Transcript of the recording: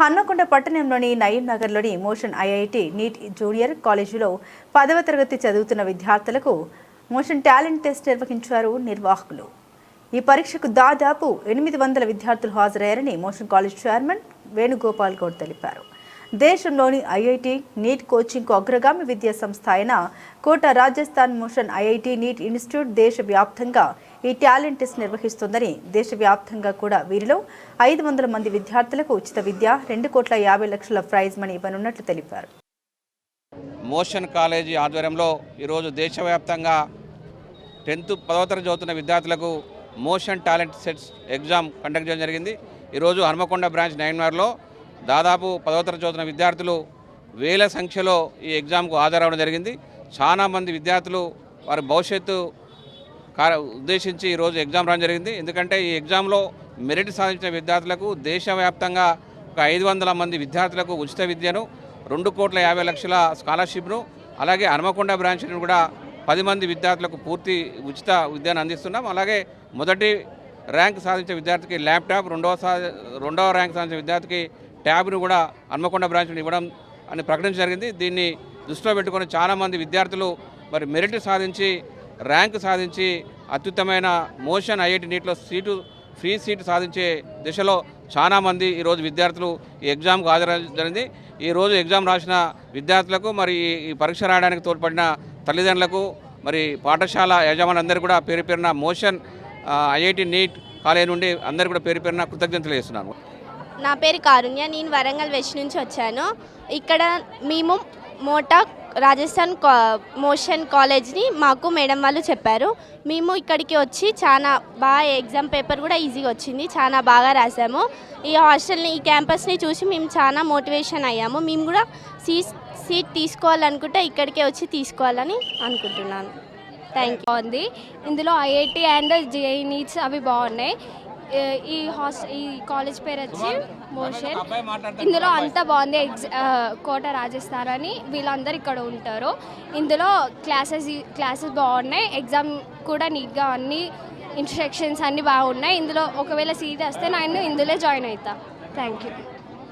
హన్మకొండ పట్టణంలోని నయీం నగర్లోని motion IIT neat junior కాలేజీలో పదవ తరగతి చదువుతున్న విద్యార్థులకు మోషన్ టాలెంట్ టెస్ట్ నిర్వహించారు నిర్వాహకులు. ఈ పరీక్షకు దాదాపు ఎనిమిది వందల విద్యార్థులు హాజరయ్యారని Motion college chairman Venugopal Goud తెలిపారు. దేశంలోని ఐఐటి నీట్ కోచింగ్కు అగ్రగామి విద్యా సంస్థ అయిన Kota Rajasthan Motion IIT NEET institute దేశవ్యాప్తంగా ఈ టాలెంట్ టెస్ట్ నిర్వహిస్తుందని దేశవ్యాప్తంగా కూడా వీరిలో ఐదు వందల మంది విద్యార్థులకు ఉచిత విద్య రెండు కోట్ల యాభై లక్షల ప్రైజ్ మనీ ఇవ్వనున్నట్లు తెలిపారు. మోషన్ కాలేజీ ఆధ్వర్యంలో ఈరోజు దేశవ్యాప్తంగా టెన్త్ పదవ తరగతి చదువుతున్న విద్యార్థులకు Motion talent sets exam conduct చేయడం జరిగింది. ఈరోజు హనుమకొండ బ్రాంచ్ నయన్మార్లో దాదాపు పదవ తరగతి చదువుతున్న విద్యార్థులు వేల సంఖ్యలో ఈ ఎగ్జామ్కు హాజరవడం జరిగింది. చాలా మంది విద్యార్థులు వారి భవిష్యత్తు కార ఉద్దేశించి ఈరోజు ఎగ్జామ్ రావడం జరిగింది. ఎందుకంటే ఈ ఎగ్జామ్లో మెరిట్ సాధించిన విద్యార్థులకు దేశవ్యాప్తంగా ఒక ఐదు వందల మంది విద్యార్థులకు ఉచిత విద్యను రెండు కోట్ల యాభై లక్షల స్కాలర్షిప్ను అలాగే హనుమకొండ బ్రాంచ్ను కూడా పది మంది విద్యార్థులకు పూర్తి ఉచిత విద్యను అందిస్తున్నాం. అలాగే మొదటి ర్యాంక్ సాధించిన విద్యార్థికి ల్యాప్టాప్ రెండవ సా రెండవ ర్యాంక్ సాధించిన విద్యార్థికి ట్యాబ్ను కూడా హన్మకొండ బ్రాంచ్ను ఇవ్వడం అని ప్రకటించడం జరిగింది. దీన్ని దృష్టిలో పెట్టుకుని చాలామంది విద్యార్థులు మరి మెరిట్ సాధించి ర్యాంక్ సాధించి అత్యుత్తమైన మోషన్ ఐఐటి నీట్లో సీటు ఫ్రీ సీటు సాధించే దిశలో చాలామంది ఈరోజు విద్యార్థులు ఈ ఎగ్జామ్కు హాజరు జరిగింది. ఈరోజు ఎగ్జామ్ రాసిన విద్యార్థులకు మరి ఈ- పరీక్ష రాయడానికి తోడ్పడిన తల్లిదండ్రులకు మరి పాఠశాల యజమానులందరూ కూడా పేరు పేరున మోషన్ ఐఐటి నీట్ కాలేజీ నుండి అందరు కూడా పేరు పేరున కృతజ్ఞతలు చేస్తున్నాను. నా పేరు కారుణ్య నేను వరంగల్ వెస్ట్ నుంచి వచ్చాను. ఇక్కడ మేము మోటా రాజస్థాన్ కా మోషన్ కాలేజ్ని మాకు మేడం వాళ్ళు చెప్పారు. మేము ఇక్కడికి వచ్చి చాలా బాగా ఎగ్జామ్ పేపర్ కూడా ఈజీగా వచ్చింది. చాలా బాగా రాసాము. ఈ హాస్టల్ని ఈ క్యాంపస్ని చూసి మేము చాలా మోటివేషన్ అయ్యాము. మేము కూడా సీట్ సీట్ తీసుకోవాలనుకుంటే ఇక్కడికే వచ్చి తీసుకోవాలని అనుకుంటున్నాను. థ్యాంక్ యూ బాగుంది. ఇందులో ఐఐటి అండ్ జేఈ నీట్స్ అవి బాగున్నాయి. ఈ హాస్ ఈ కాలేజ్ పేరు వచ్చి మోషన్. ఇందులో అంతా బాగుంది కోట రాజస్థాన్ అని వీళ్ళందరూ ఇక్కడ ఉంటారు. ఇందులో క్లాసెస్ క్లాసెస్ బాగున్నాయి. ఎగ్జామ్ కూడా నీట్గా అన్ని ఇన్స్ట్రక్షన్స్ అన్నీ బాగున్నాయి. ఇందులో ఒకవేళ సీట్ వస్తే నేను ఇందులో జాయిన్ అవుతా థ్యాంక్ యూ.